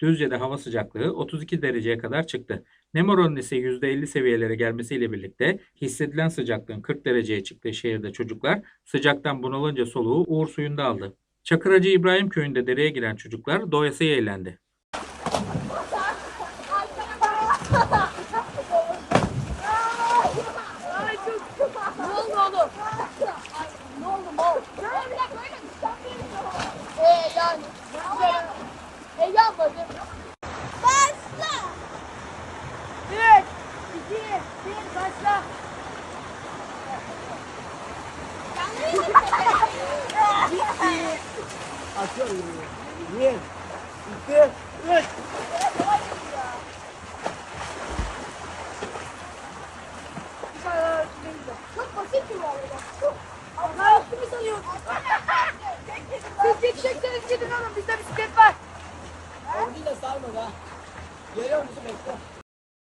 Düzce'de hava sıcaklığı 32 dereceye kadar çıktı. Nem oranının ise %50 seviyelere gelmesiyle birlikte hissedilen sıcaklığın 40 dereceye çıktığı şehirde çocuklar sıcaktan bunalınca soluğu Uğur suyunda aldı. Çakıracı İbrahim köyünde dereye giren çocuklar doyasıya eğlendi. Ne oldu. E yanmadı. Başla. Bir, iki, bir, başla. Atıyorum. Bir, iki, üç. Çok basit bir var. Çok. Allah kimi sanıyorsun? Siz yetişecekseniz gidin oğlum bizde bisiklet var. Geliyor musun bekle.